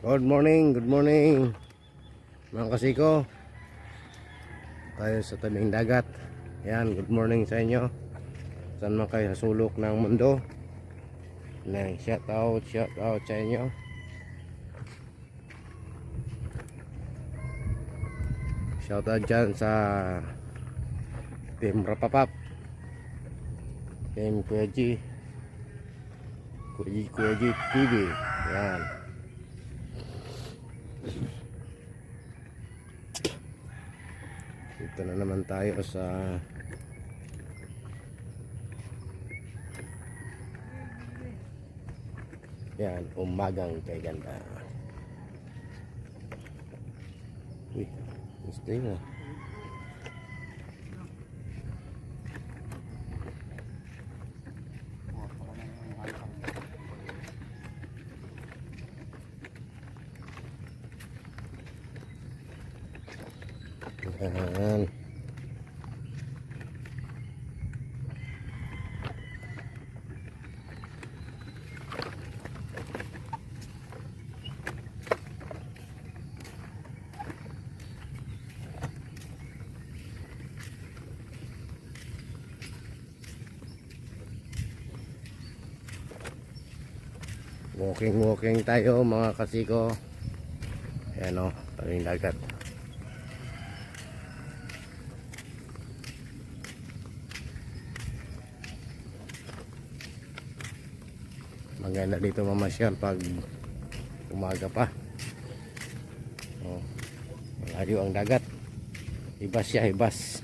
Good morning, good morning. Mga kasiko tayo sa tabing dagat. Yan, good morning sa inyo. Saan man kayo sa sulok ng mundo. Yan, shout out, shout out sa inyo. Shout out dyan sa team Rapapap. Team Kuya G. Kuya G, Kuya G TV yan Dito na naman tayo sa Yan, umagang kay ganda. Uy, gusto na. Yan. Walking walking tayo mga kasiko. Ayan o, tabing dagat. Maganda dito mamasyal pag umaga pa. Oh, malayo ang dagat. Ibas siya, ibas.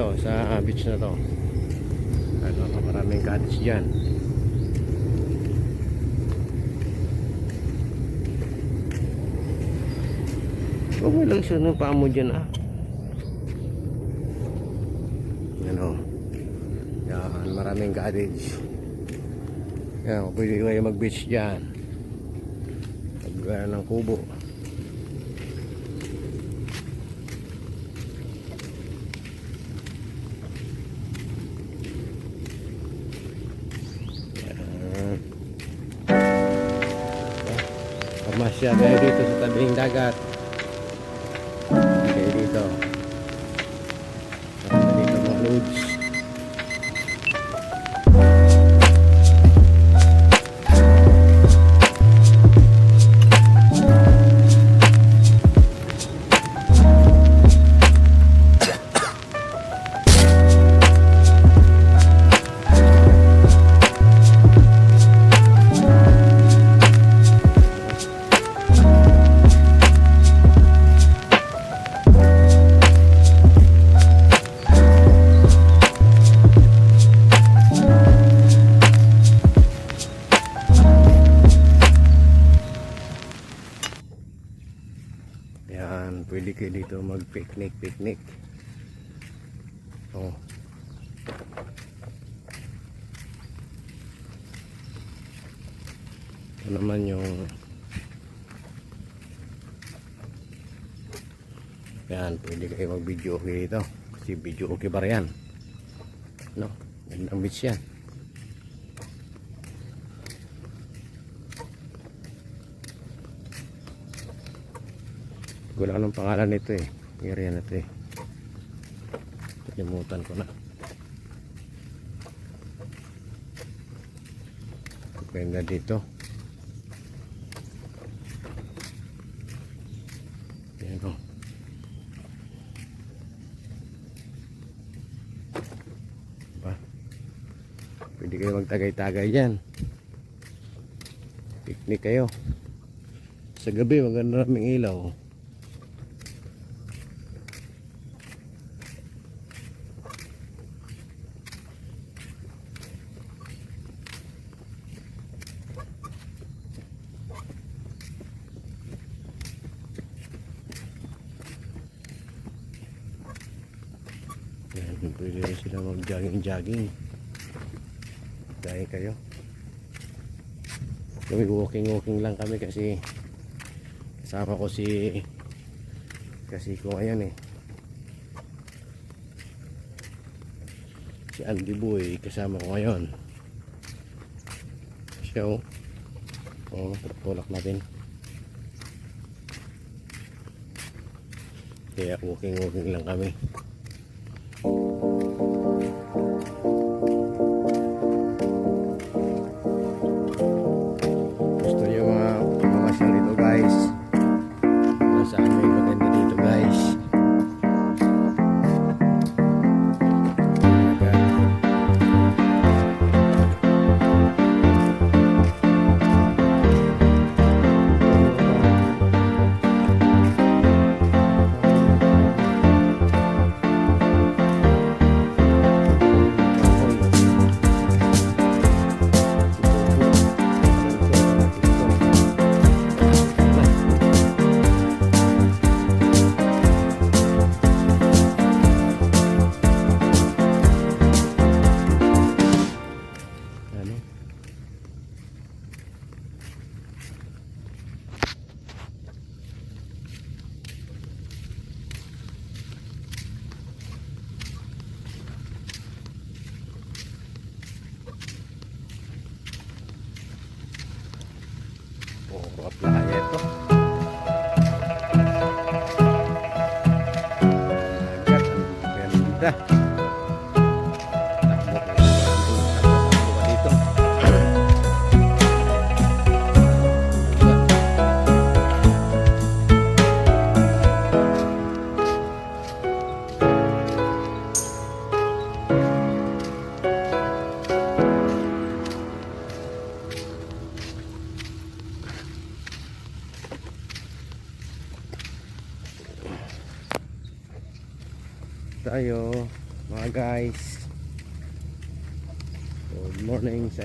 Kayo sa beach na to. Ano, maraming cottage dyan. Mo lang siya ng paa mo dyan ah. Ano, yan, maraming cottage. Yan, pwede kayo mag-beach dyan. Pag ng kubo. Pamasya kayo dito sa tabing dagat. Kayo dito. Dito mga loads. Kayo dito mag-picnic, picnic. Oh. Ito naman yung Yan, pwede kayo mag-video okay dito. Kasi video okay pa rin yan. No, gandang beach yan. ko lang anong pangalan nito eh. Area na ito eh. Kalimutan ko na. Pagpenda dito. Yan o. Diba? Pwede kayo magtagay-tagay dyan. Picnic kayo. Sa gabi maganda raming ilaw. oh pwede rin sila mag-jogging-jogging. Dahil kayo. Kami walking-walking lang kami kasi kasama ko si kasi ko ngayon eh. Si Andy Boy kasama ko ngayon. Siya oh. Oh, tulak natin. Kaya walking-walking lang kami. Ang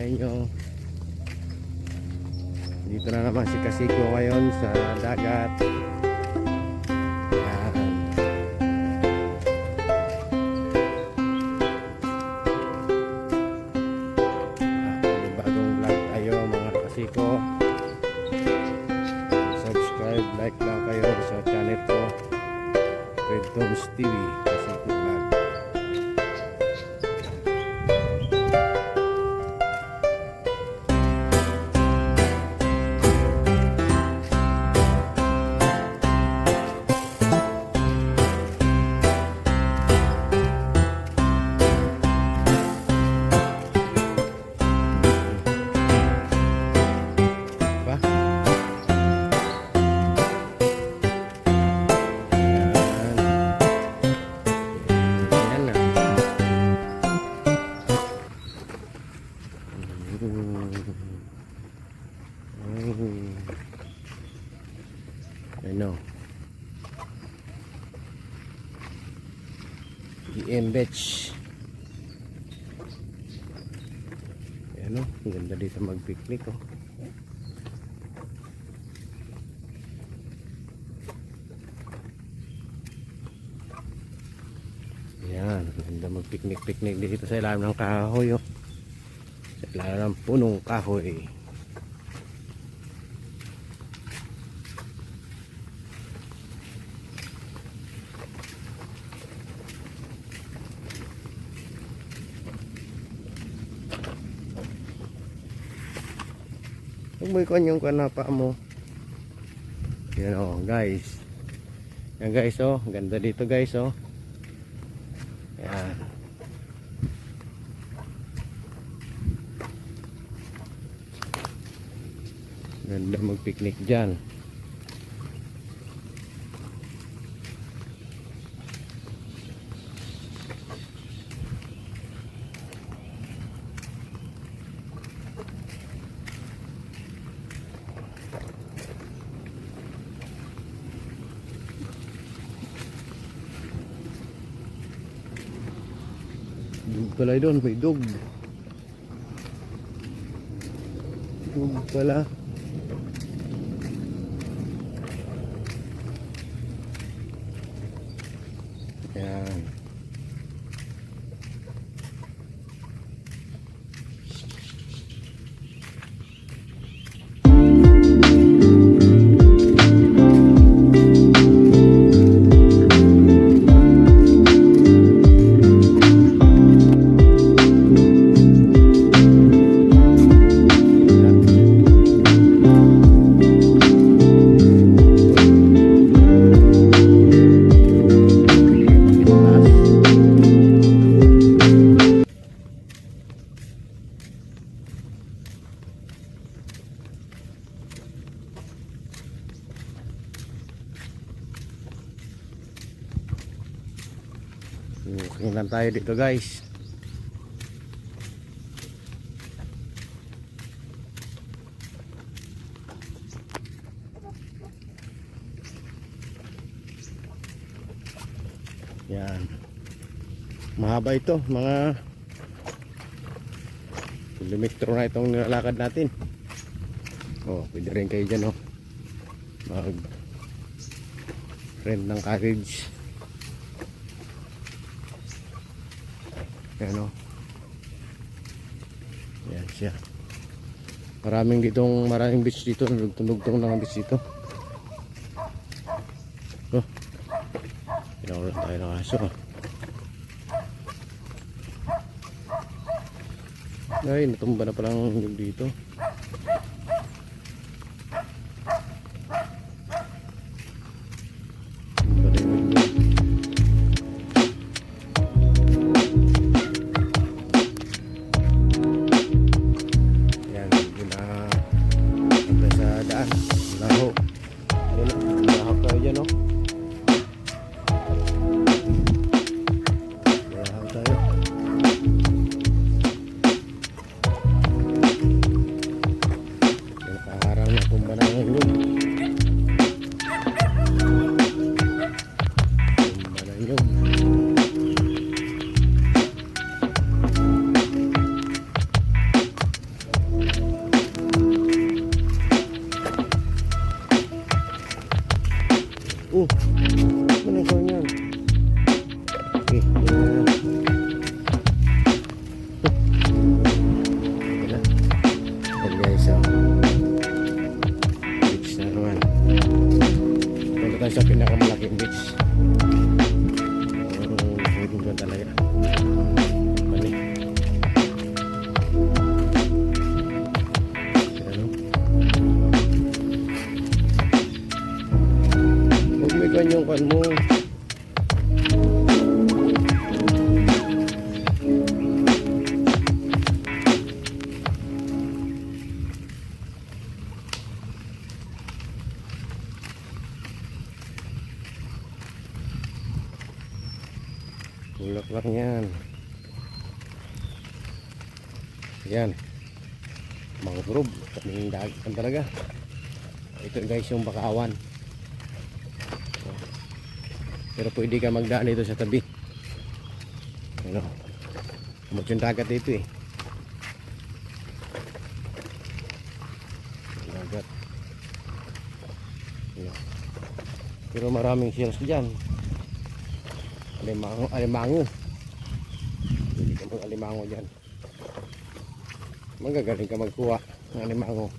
inyo. Dito na naman si Kasiko ngayon sa dagat Beach. Ano? Ang ganda dito mag-picnic oh. Yan, ganda mag-picnic-picnic dito sa ilalim ng kahoy oh. Sa ilalim ng punong kahoy. Mo ikon yung kanapa mo. Yan oh, guys. Yan guys oh, ganda dito guys oh. Yan. Ganda mag-picnic dyan. Pala doon, may dug. Dug pala. Yan. Okay lang tayo dito guys. Yan. Mahaba ito, mga kilometro na itong nilalakad natin. Oh, pwede rin kayo dyan oh. Mag rent ng carriage. Yan o. Yan siya. Maraming ditong, maraming beach dito. Nagtundugtong ng beach dito. Oh. Pinawalan tayo ng aso. ah. Ay, natumba na palang yung dito. Daan. Laho. Ayun, Tulak lang yan. Yan. Mangrove. Kaming dagat talaga. Ito guys yung bakawan. Pero pwede ka magdaan dito sa tabi. Ano? Kamot yung dagat dito eh. Dagat. Ano? Pero maraming shells dyan. Alimango. Alimango. Pwede ka mag alimango dyan. Magagaling ka magkuha ng alimango.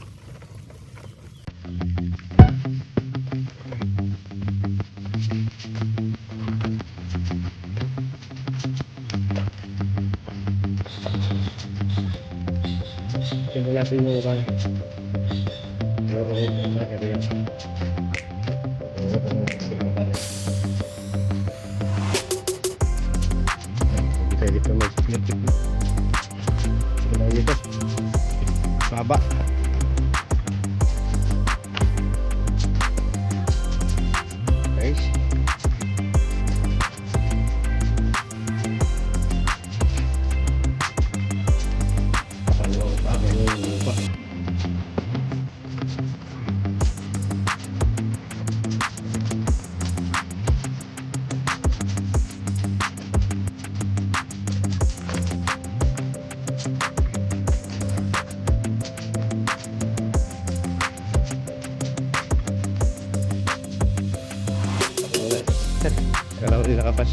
Simulasin mo kan. Oo, ito yan. Hindi Sige lang dito. Baba.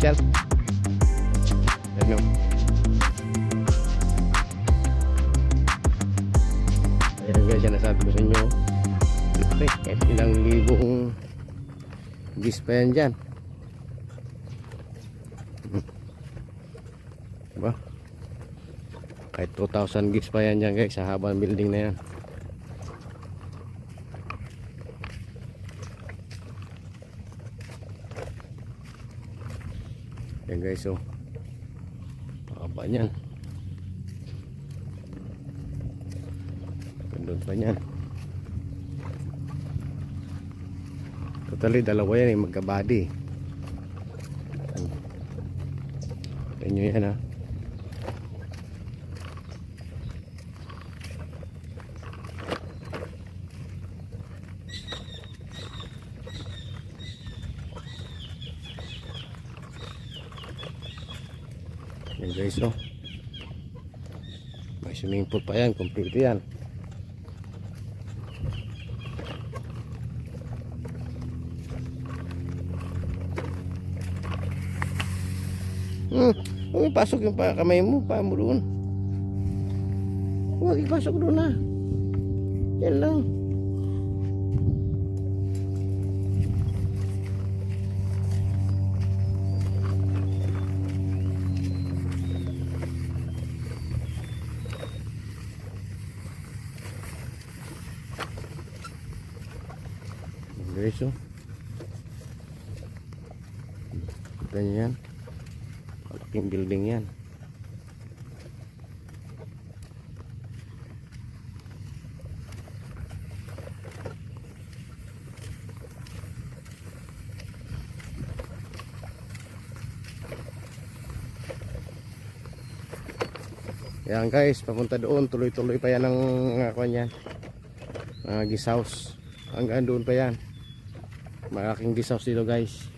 Rin nakapasyal. Yan o. Ayan guys, yan nasabi ko sa inyo. Okay, kahit ilang libong gis pa yan dyan. Hmm. Diba? Kahit 2,000 gigs pa yan dyan guys sa habang building na yan. Guys, so. Pakaba niyan. Doon pa niyan. Totally, dalawa yan eh, magkabody. Yan nyo yan ha. Yan guys, oh. May swimming pool pa yan, kompleto yan. Hmm, huwag yung pa kamay mo, pa mo doon. Huwag ipasok doon na. Yan lang. Kita niyo yan. Malaking building yan. Yan guys, papunta doon, tuloy-tuloy pa yan ang uh, kanyan. Uh, guest house. Hanggang doon pa yan. Malaking house dito guys.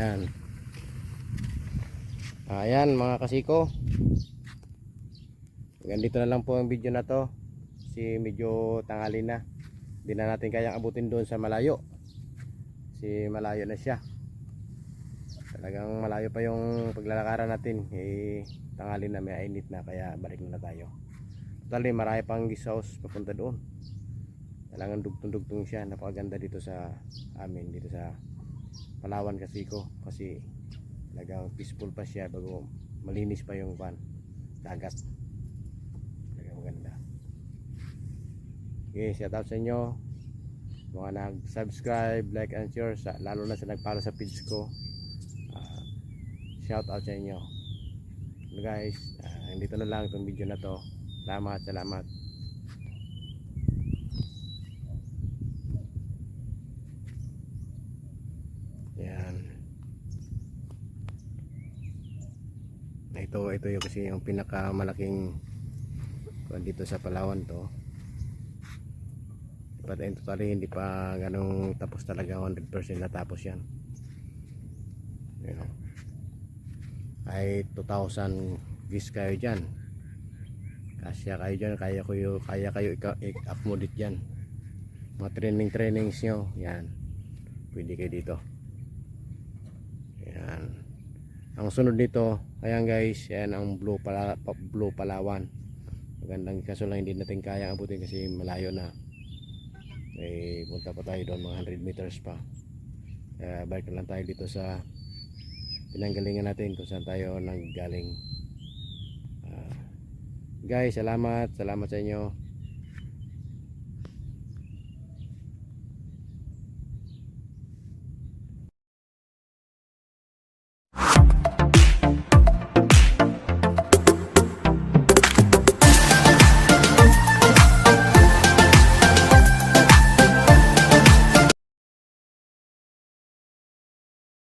Yan. Ayan mga kasiko. Ganito na lang po ang video na to. Si medyo tanghali na. Hindi na natin kayang abutin doon sa malayo. Si malayo na siya. Talagang malayo pa yung paglalakaran natin. Eh, tanghali na may init na kaya balik na, na tayo. Totally marami pang house papunta doon. Talagang dugtong-dugtong siya. Napakaganda dito sa amin. Dito sa Palawan kasi ko kasi talagang peaceful pa siya bago malinis pa yung pan dagat. Talagang maganda. Okay shout out sa inyo. Mga nag subscribe like and share sa, lalo na sa nagpalo sa page ko. Ah, shout out sa inyo. So guys uh, dito na lang itong video na to. Salamat salamat ito, ito yung kasi yung pinakamalaking kuwan dito sa Palawan to. But in totally hindi pa ganong tapos talaga 100% natapos yan. You know. Ay 2,000 views kayo dyan. Kasya kayo dyan, kaya, yung, kaya kayo i-upload dyan. Mga training trainings nyo, yan. Pwede kayo dito. Yan. Ang sunod nito, ayan guys, yan ang Blue, Pala, pa- Blue Palawan. Magandang kaso lang hindi natin kaya abutin kasi malayo na. Eh, punta pa tayo doon mga 100 meters pa. Kaya balik na lang tayo dito sa pinanggalingan natin kung saan tayo nanggaling. Ah, guys, salamat. Salamat sa inyo.